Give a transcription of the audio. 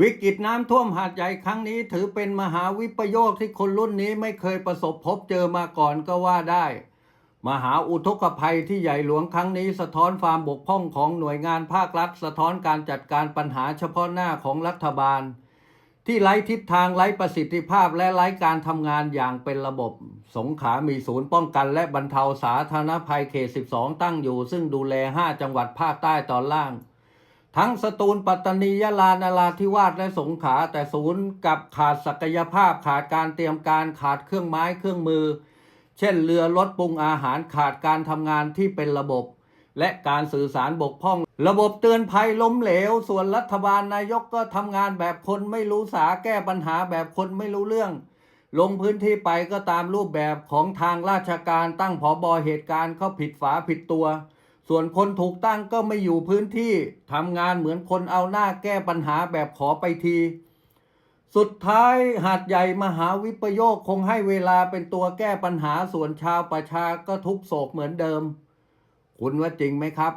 วิกฤตน้ำท่วมหาดใหญ่ครั้งนี้ถือเป็นมหาวิปโยคที่คนรุ่นนี้ไม่เคยประสบพบเจอมาก่อนก็ว่าได้ มหาอุทกภัยที่ใหญ่หลวงครั้งนี้สะท้อนความบกพร่องของหน่วยงานภาครัฐ สะท้อนการจัดการปัญหาเฉพาะหน้าของรัฐบาล ที่ไร้ทิศทางไร้ประสิทธิภาพและไร้การทำงานอย่างเป็นระบบ สงขามีศูนย์ป้องกันและบรรเทาสาธารณภัยเขต 12 ตั้งอยู่ ซึ่งดูแล 5 จังหวัดภาคใต้ตอนล่าง ทั้งสตูลปัตตานียะลานาราธิวาสและสงขลาแต่ศูนย์กับขาดศักยภาพขาดการเตรียมการขาดเครื่องไม้เครื่องมือ เช่นเรือรถปรุงอาหารขาดการทำงานที่เป็นระบบ และการสื่อสารบกพร่อง ระบบเตือนภัยล้มเหลว ส่วนรัฐบาลนายกก็ทำงานแบบคนไม่รู้สาแก้ปัญหาแบบคนไม่รู้เรื่อง ลงพื้นที่ไปก็ตามรูปแบบของทางราชการตั้งผอบอเหตุการณ์เขาผิดฝาผิดตัว ส่วนคนถูกตั้งก็ไม่อยู่พื้นที่ทำงานเหมือนคนเอาหน้าแก้ปัญหาแบบขอไปที สุดท้ายหาดใหญ่มหาวิปโยคคงให้เวลาเป็นตัวแก้ปัญหาส่วนชาวประชาก็ทุกโศกเหมือนเดิม คุณว่าจริงไหมครับ